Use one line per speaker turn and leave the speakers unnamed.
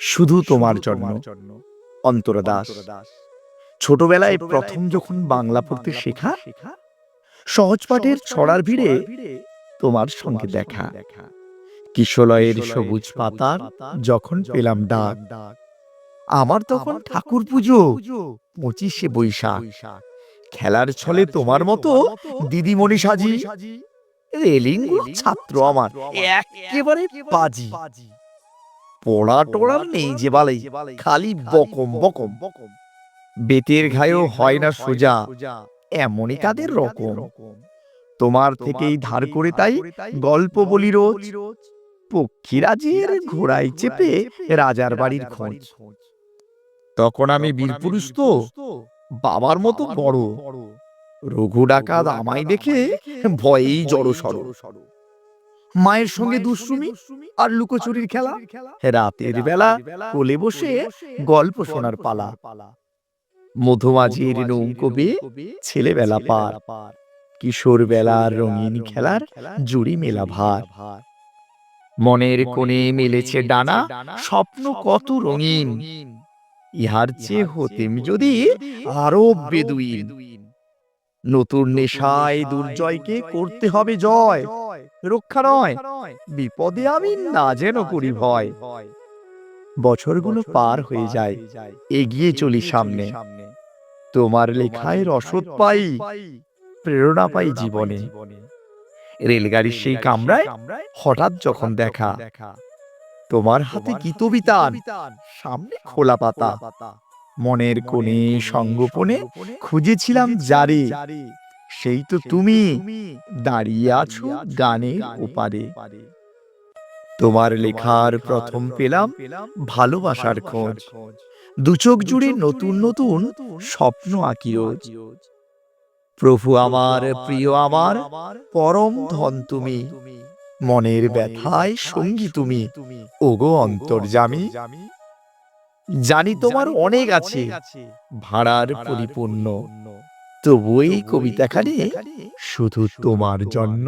শুধু তোমার জন্য অন্তরা দাস ছোটবেলায় প্রথম যখন বাংলা পড়তে শেখা সহজ পাঠের ছড়ার ভিড়ে তোমার সঙ্গে দেখা। কিশলয়ের সবুজ পাতার যখন পেলাম ডাক আমার তখন ঠাকুর পুজো পঁচিশে বৈশাখ। খেলার ছলে তোমার মতো দিদিমণি সাজি। রেলিংগুলো ছাত্র আমার। একেবারে বাজি পড়া টোড়ার নেই যে বালাই খালি বকম বকম। বেতের ঘায়েও হয় না সোজা। এমনই তাদের রকম। তোমার থেকেই ধার করে তাই গল্প বলি রোজ। পক্ষীরাজের ঘোড়ায় চেপে রাজার বাড়ির খোঁজ। তখন আমি বীরপুরুষ তো। বাবার মতো বড়। রঘু ডাকাত আমায় দেখে ভয়েই জড়ো সড়ো মায়ের সঙ্গে দুষ্টুমি আর লুকোচুরির খেলা? রাতের বেলা কোলে বসে গল্প শোনার পালা। মধুমাঝির নৌকো বেয়ে ছেলেবেলা পার। কিশোর বেলার রঙিন খেলার জুড়ি মেলা ভার। মনের কোণে মেলেছে ডানা স্বপ্ন কত রঙিন। ইহার চেয়ে হতেম যদি আরও বেদুইন। নতুন নেশায় দুর্জয়কে করতে হবে জয়। রক্ষা নয় বিপদে আমি না যেন করি ভয়। বছরগুলো পার হয়ে যায় এগিয়ে চলি সামনে। তোমার লেখায় রসদ পাই প্রেরণা পাই জীবনে। রেলগাড়ির সেই কামরায় হঠাৎ যখন দেখা তোমার হাতে কি গীতবিতান সামনে খোলা পাতা। মনের কোণে সঙ্গোপনে খুঁজেছিলাম যারে সেই তো তুমি দাঁড়িয়ে আছো গানের ওপারে। তোমার লেখার প্রথম পেলাম ভালোবাসার খোঁজ। দু চোখ জুড়ে নতুন নতুন স্বপ্ন আঁকি রোজ। প্রভু আমার প্রিয় আমার পরম ধন তুমি। মনের ব্যথায় সঙ্গী তুমি। ওগো অন্তর্জামী। জানি তোমার অনেক আছে। ভাড়ার পরিপূর্ণ। তবু এই কবিতাখানি শুধু তোমার জন্য।